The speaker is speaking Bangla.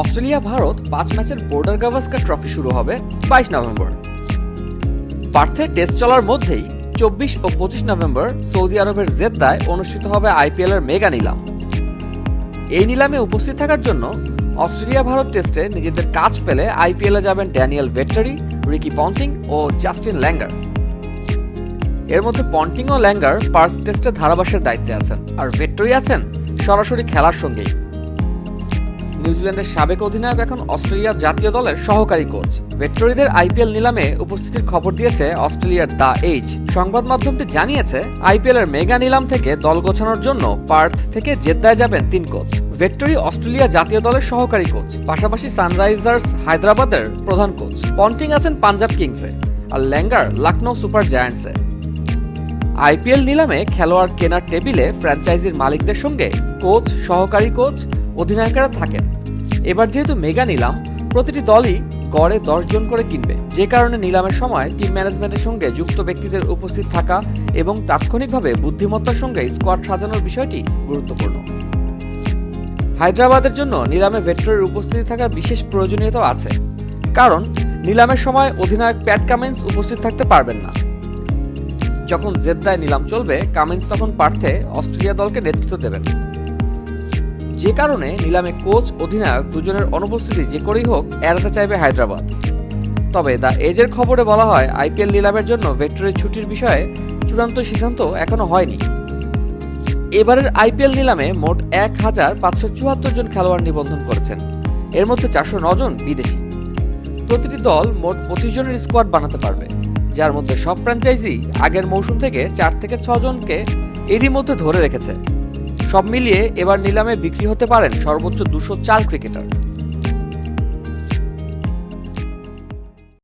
অস্ট্রেলিয়া, ভারত পাঁচ ম্যাচের বোর্ডার গাভাস্কার ট্রফি শুরু হবে বাইশ নভেম্বর। পার্থে টেস্ট চলার মধ্যেই চব্বিশ ও পঁচিশ নভেম্বর সৌদি আরবের জেদ্দায় অনুষ্ঠিত হবে আইপিএল এর মেগা নিলাম। এই নিলামে উপস্থিত থাকার জন্য অস্ট্রেলিয়া, ভারত টেস্টে নিজেদের কাজ ফেলে আইপিএলে যাবেন ড্যানিয়েল ভেট্টারি, রিকি পন্টিং ও জাস্টিন ল্যাঙ্গার। এর মধ্যে পন্টিং ও ল্যাঙ্গার পার্থ টেস্টে ধারাভাষ্যের দায়িত্বে আছেন। আর ভেট্টরি আছেন সরাসরি খেলার সঙ্গেই। নিউজিল্যান্ডের সাবেক অধিনায়ক এখন অস্ট্রেলিয়া জাতীয় দলের সহকারী কোচ। ভেট্টরিদের আইপিএল নিলামে উপস্থিতির খবর দিয়েছে অস্ট্রেলিয়ার দ্য এইজ। সংবাদ মাধ্যমটি জানিয়েছে আইপিএল এর মেগা নিলাম থেকে দল গোছানোর জন্য পার্থ থেকে জেদ্দায় যাবেন তিন কোচ। ভেক্টরি অস্ট্রেলিয়া জাতীয় দলের সহকারী কোচ, পাশাপাশি সানরাইজার্স হায়দ্রাবাদের প্রধান কোচ। পন্টিং আছেন পাঞ্জাব কিংসে আর ল্যাঙ্গার লখনৌ সুপার জায়ান্টসে। আইপিএল নিলামে খেলোয়াড় কেনার টেবিলে ফ্র্যাঞ্চাইজির মালিকদের সঙ্গে কোচ, সহকারী কোচ, অধিনায়কেরা থাকেন। এবার যেহেতু মেগা নিলাম, প্রতিটি দলই গড়ে জন করে কিনবে। যে কারণে নিলামের সময় টিম ম্যানেজমেন্টের সঙ্গে যুক্ত ব্যক্তিদের উপস্থিত থাকা এবং তাৎক্ষণিকভাবে বুদ্ধিমত্তার সঙ্গে স্কোয়াড সাজানোর বিষয়টি গুরুত্বপূর্ণ। হায়দ্রাবাদের জন্য নিলামে ভেক্টরের উপস্থিতি থাকার বিশেষ প্রয়োজনীয়তা আছে। কারণ, নিলামের সময় অধিনায়ক প্যাট কামিন্স উপস্থিত থাকতে পারবেন না। যখন জেদ্দায় নিলাম চলবে, কামিন্স তখন পার্থে অস্ট্রেলিয়া দলকে নেতৃত্ব দেবেন। যে কারণে নিলামে কোচ, অধিনায়ক দুজনের অনুপস্থিতি যে করেই হোক এড়াতে চাইবে হায়দ্রাবাদ। তবে দ্য এজের খবরে বলা হয়, আইপিএল নিলামের জন্য ভেক্টরের ছুটির বিষয়ে চূড়ান্ত সিদ্ধান্ত এখনও হয়নি। এবারের আইপিএল নিলামে মোট এক হাজার পাঁচশো চুয়াত্তর জন খেলোয়াড় নিবন্ধন করেছেন। এর মধ্যে চারশো জন বিদেশি। প্রতিটি দল মোট পঁচিশ জনের স্কোয়াড বানাতে পারবে, যার মধ্যে সব ফ্র্যাঞ্চাইজি আগের মৌসুম থেকে চার থেকে জনকে এরই মধ্যে ধরে রেখেছে। সব মিলিয়ে এবার নিলামে বিক্রি হতে পারেন সর্বোচ্চ দুশো চার ক্রিকেটার।